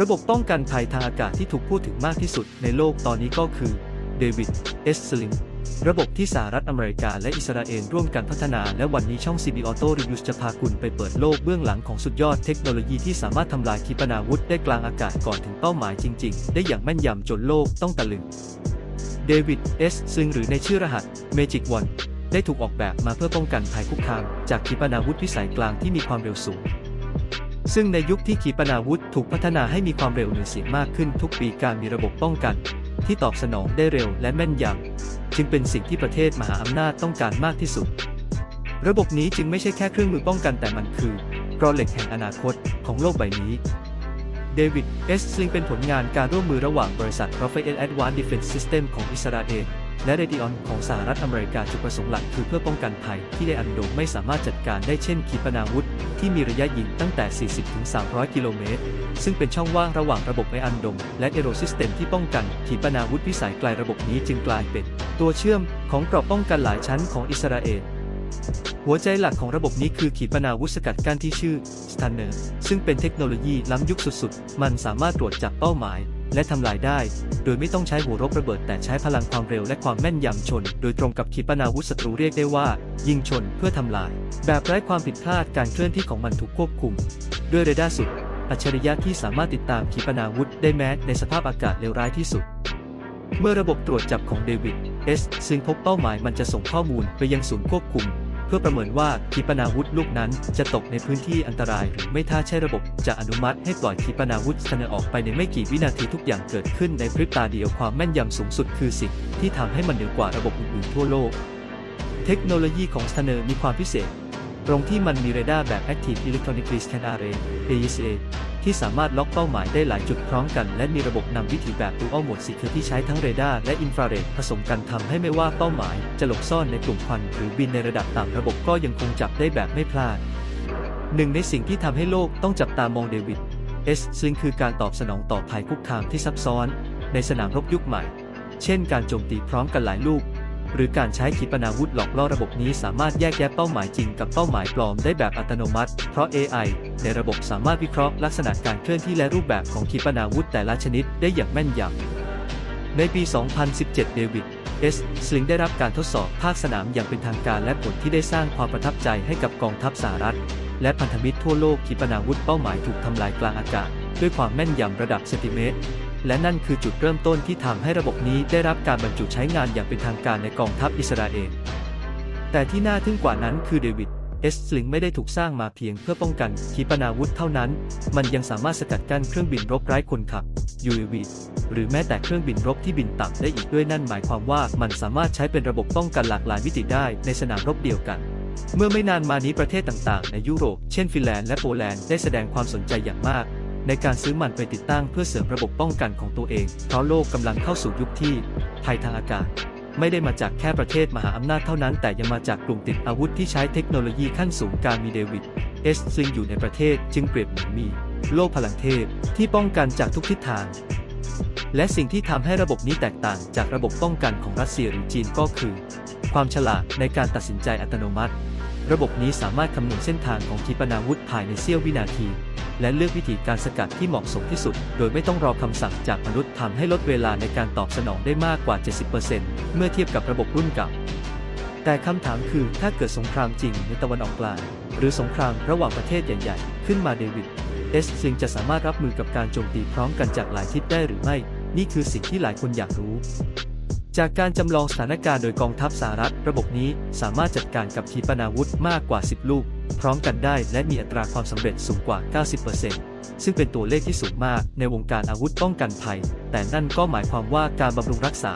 ระบบป้องกันภัยทางอากาศที่ถูกพูดถึงมากที่สุดในโลกตอนนี้ก็คือเดวิดเอสสลิงระบบที่สหรัฐอเมริกาและอิสราเอลร่วมกันพัฒนา และวันนี้ช่อง CB Auto Reviews จะพาคุณไปเปิดโลกเบื้องหลังของสุดยอดเทคโนโลยีที่สามารถทำลายขีปนาวุธได้กลางอากาศก่อนถึงเป้าหมายจริง ๆ ได้อย่างแม่นยำจนโลกต้องตะลึงเดวิดเอสซึ่งหรือในชื่อรหัส Magic One ได้ถูกออกแบบมาเพื่อป้องกันภัยคุกคามจากขีปนาวุธวิสัยกลางที่มีความเร็วสูง ซึ่งในยุคที่ขีปนาวุธถูกพัฒนาให้มีความเร็วเหนือเสียงมากขึ้นทุกปีการมีระบบป้องกัน ที่ตอบสนองได้เร็วและแม่นยำจึงเป็นสิ่งที่ประเทศมหาอำนาจต้องการมากที่สุด ระบบนี้จึงไม่ใช่แค่เครื่องมือป้องกันแต่มันคือกรอเหล็กแห่งอนาคตของโลกใบนี้เดวิดเอสซิงเป็นผลงานการร่วมมือระหว่างบริษัท Rafael Advanced Defense System ของอิสราเอล และเรดิออนของสหรัฐอเมริกาจุดประสงค์หลักคือเพื่อป้องกันภัยที่ในอันโดมไม่สามารถจัดการได้เช่นขีปนาวุธ ที่มีระยะยิงตั้งแต่ 40-300 กิโลเมตร ซึ่งเป็นช่องว่างระหว่างระบบไออันโดมและเอโรซิสเต็มที่ป้องกันขีปนาวุธพิสัยไกลระบบนี้จึงกลายเป็น ตัวเชื่อมของเกราะป้องกันหลายชั้นของอิสราเอล หัวใจหลักของระบบนี้คือขีปนาวุธสกัดกั้นที่ชื่อ Stunner ซึ่งเป็นเทคโนโลยีล้ำยุคสุดๆ มันสามารถตรวจจับเป้าหมาย และทำลายได้ โดยไม่ต้องใช้หัวรบระเบิด แต่ใช้พลังความเร็วและความแม่นยำชน โดยตรงกับขีปนาวุธศัตรูเรียกได้ว่า ยิงชนเพื่อทำลาย แบบไร้ความผิดพลาดการเคลื่อนที่ของมันถูกควบคุม ด้วยเรดาร์สุด อัจฉริยะที่สามารถติดตามขีปนาวุธได้แม้ในสภาพอากาศเลวร้ายที่สุด เมื่อระบบตรวจจับของเดวิดเอสซึ่งพบเป้าหมายมันจะส่งข้อมูลไปยังศูนย์ควบคุม พื่อประเมินว่าขีปนาวุธลูกนั้นจะตกในพื้นที่อันตรายหรือไม่ถ้าใช่ระบบจะอนุมัติให้ปล่อยขีปนาวุธสนอออกไปในไม่กี่วินาทีทุกอย่างเกิดขึ้นในพริบตาเดียวความแม่นยำสูงสุดคือสิ่งที่ทำให้มันเหนือกว่าระบบอื่นๆทั่วโลก เทคโนโลยีของสเนอร์มีความพิเศษ ตรงที่มันมีเรดาร์แบบ Active Electronically Scan Array AESA ที่สามารถล็อกเป้าหมายได้หลายจุดพร้อมกัน และมีระบบนำวิถีแบบ Dual Mode Secure ที่ใช้ทั้งเรดาร์และอินฟราเรดผสมกันทำให้ไม่ว่าเป้าหมาย จะหลบซ่อนในกลุ่มควันหรือบินในระดับต่ำระบบก็ยังคงจับได้แบบไม่พลาดหนึ่งในสิ่งที่ทำให้โลกต้องจับตามองเดวิดเอสซึ่งคือการตอบสนองต่อภัยคุกคามที่ซับซ้อน ในสนามรบยุคใหม่ เช่นการโจมตีพร้อมกันหลายลูก หรือการใช้ขีปนาวุธหลอกล่อระบบนี้สามารถแยกแยะเป้าหมายจริงกับเป้าหมายปลอมได้แบบอัตโนมัติ เพราะ AI ในระบบสามารถวิเคราะห์ลักษณะการเคลื่อนที่และรูปแบบของขีปนาวุธแต่ละชนิดได้อย่างแม่นยำ ในปี 2017 เดวิด เอสสลิงได้รับการทดสอบภาคสนามอย่างเป็นทางการและผลที่ได้สร้างความประทับใจให้กับกองทัพสหรัฐ และพันธมิตรทั่วโลกขีปนาวุธเป้าหมายถูกทำลายกลางอากาศ ด้วยความแม่นยำระดับเซนติเมตร และนั่นคือจุดเริ่มต้นที่ทำให้ระบบนี้ได้รับการบรรจุใช้งานอย่างเป็นทางการในกองทัพอิสราเอล แต่ที่น่าทึ่งกว่านั้นคือเดวิดเอสลิงไม่ได้ถูกสร้างมาเพียงเพื่อป้องกันขีปนาวุธเท่านั้น มันยังสามารถสกัดกั้นเครื่องบินรบไร้คนขับ UAV หรือแม้แต่เครื่องบินรบที่บินต่ำได้อีกด้วยนั่นหมายความว่ามันสามารถใช้เป็นระบบป้องกันหลากหลายมิติได้ในสนามรบเดียวกัน เมื่อไม่นานมานี้ประเทศต่างๆ ในยุโรป เช่น ฟินแลนด์และโปแลนด์ได้แสดงความสนใจอย่างมาก ในการซื้อมันไปติดตั้งเพื่อเสริมระบบป้องกันของตัวเอง เพราะโลกกำลังเข้าสู่ยุคที่ภัยทางอากาศ ไม่ได้มาจากแค่ประเทศมหาอำนาจเท่านั้น แต่ยังมาจากกลุ่มติดอาวุธที่ใช้เทคโนโลยีขั้นสูงการมีเดวิดเอสซึ่งอยู่ในประเทศจึงเปรียบเหมือนมี โลกพลังเทพที่ป้องกันจากทุกทิศทาง และสิ่งที่ทำให้ระบบนี้แตกต่างจากระบบป้องกันของรัสเซียหรือจีนก็คือ ความฉลาดในการตัดสินใจอัตโนมัติ ระบบนี้สามารถคำนวณเส้นทางของขีปนาวุธภายในเสี้ยววินาที และเลือกวิธีการสกัดที่เหมาะสมที่สุด โดยไม่ต้องรอคำสั่งจากมนุษย์ทำให้ลดเวลาในการตอบสนองได้มากกว่า 70%เมื่อเทียบกับระบบรุ่นเก่า แต่คำถามคือถ้าเกิดสงครามจริงในตะวันออกกลาง หรือสงครามระหว่างประเทศใหญ่ๆ ขึ้นมาเดวิดเอสซิงจะสามารถรับมือกับการโจมตีพร้อมกันจากหลายทิศได้หรือไม่ นี่คือสิ่งที่หลายคนอยากรู้ จากการจำลองสถานการณ์โดยกองทัพสหรัฐ ระบบนี้สามารถจัดการกับขีปนาวุธมากกว่า 10 ลูก พร้อมกันได้และมีอัตราความสำเร็จสูงกว่า 90%ซึ่งเป็นตัวเลขที่สูงมากในวงการอาวุธป้องกันภัย แต่นั่นก็หมายความว่าการบำรุงรักษา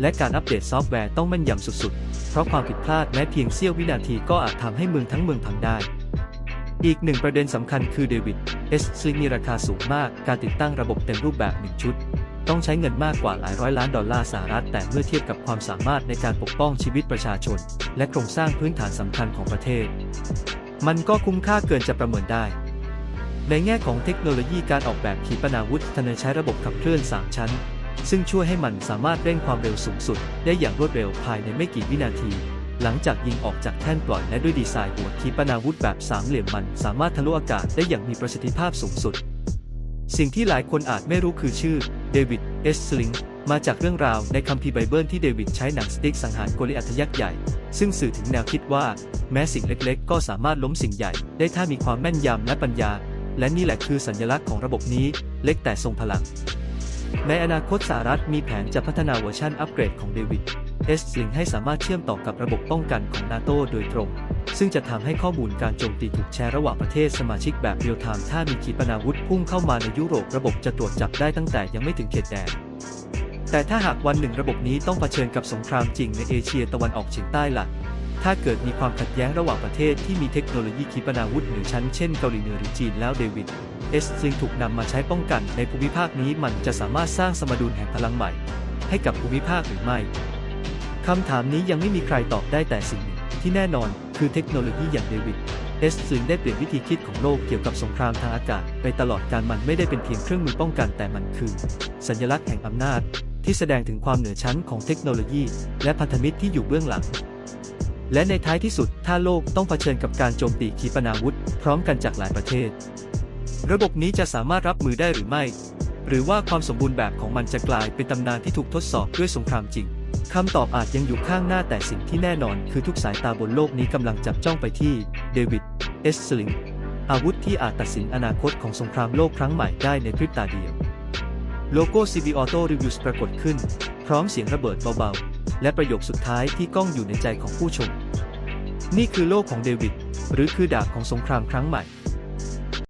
และการอัปเดตซอฟต์แวร์ต้องแม่นยำสุดๆ เพราะความผิดพลาดแม้เพียงเสี้ยววินาทีก็อาจทำให้เมืองทั้งเมืองพังได้อีกหนึ่งประเด็นสำคัญคือเดวิดเอสซิงมีราคาสูงมากการติดตั้งระบบเต็มรูปแบบหนึ่งชุด ต้องใช้เงินมากกว่าหลายร้อยล้านดอลลาร์สหรัฐ แต่เมื่อเทียบกับความสามารถในการปกป้องชีวิตประชาชน และโครงสร้างพื้นฐานสำคัญของประเทศ มันก็คุ้มค่าเกินจะประเมินได้ ในแง่ของเทคโนโลยีการออกแบบขีปนาวุธทนายใช้ระบบขับเคลื่อน 3 ชั้น ซึ่งช่วยให้มันสามารถเร่งความเร็วสูงสุด ได้อย่างรวดเร็วภายในไม่กี่วินาที หลังจากยิงออกจากแท่นปล่อยและด้วยดีไซน์หัวขีปนาวุธแบบสามเหลี่ยมมัน สามารถทะลุอากาศได้อย่างมีประสิทธิภาพสูงสุด สิ่งที่หลายคนอาจไม่รู้คือชื่อเดวิดเอสสลิงมาจากเรื่องราวในคัมภีร์ไบเบิลที่เดวิดใช้หนังสติ๊กสังหารโกลิอัตยักษ์ใหญ่ ซึ่งสื่อถึงแนวคิดว่า แม้สิ่งเล็กๆ ก็สามารถล้มสิ่งใหญ่ ได้ถ้ามีความแม่นยำและปัญญา และนี่แหละคือสัญลักษณ์ของระบบนี้เล็กแต่ทรงพลัง ในอนาคตสหรัฐมีแผนจะพัฒนาเวอร์ชันอัปเกรดของเดวิดเอสลิงให้สามารถเชื่อมต่อกับระบบป้องกันของนาโตโดยตรง ซึ่งจะทำให้ข้อมูลการโจมตีถูกแชร์ระหว่างประเทศสมาชิกแบบเรียลไทม์ถ้ามีขีปนาวุธพุ่งเข้ามาในยุโรประบบจะตรวจจับได้ตั้งแต่ยังไม่ถึงเขตแดน แต่ถ้าหากวันหนึ่งระบบนี้ต้องเผชิญกับสงครามจริงในเอเชียตะวันออกเฉียงใต้ล่ะ ถ้าเกิดมีความขัดแย้งระหว่างประเทศที่มีเทคโนโลยีขีปนาวุธเหนือชั้นเช่นเกาหลีเหนือหรือจีนแล้วเดวิดเอสซิงถูกนำมาใช้ป้องกันในภูมิภาคนี้มันจะสามารถสร้างสมดุลแห่งพลังใหม่ ให้กับภูมิภาคหรือไม่คำถามนี้ยังไม่มีใครตอบได้แต่สิ่งหนึ่งที่แน่นอนคือเทคโนโลยีอย่างเดวิดเอสซิงได้เปลี่ยนวิธีคิดของโลกเกี่ยวกับสงครามทางอากาศ ไปตลอดการมันไม่ได้เป็นเพียงเครื่องมือป้องกันแต่มันคือ สัญลักษณ์แห่งอำนาจ ที่แสดงถึงความเหนือชั้นของเทคโนโลยี และพันธมิตรที่อยู่เบื้องหลัง และในท้ายที่สุดถ้าโลกต้องเผชิญกับการโจมตีขีปนาวุธ พร้อมกันจากหลายประเทศ ระบบนี้จะสามารถรับมือได้หรือไม่ หรือว่าความสมบูรณ์แบบของมันจะกลายเป็นตำนานที่ถูกทดสอบด้วยสงครามจริงคำตอบอาจยังอยู่ข้างหน้าแต่สิ่งที่แน่นอน คือทุกสายตาบนโลกนี้กำลังจับจ้องไปที่เดวิดเอสสลิงอาวุธที่อาจตัดสินอนาคตของสงครามโลกครั้งใหม่ได้ในพริบตาเดียว โลโก้ CB Auto Reviews ปรากฏขึ้น พร้อมเสียงระเบิดเบาๆ และประโยคสุดท้ายที่ก้องอยู่ในใจของผู้ชม นี่คือโลกของเดวิด หรือคือดาบของสงครามครั้งใหม่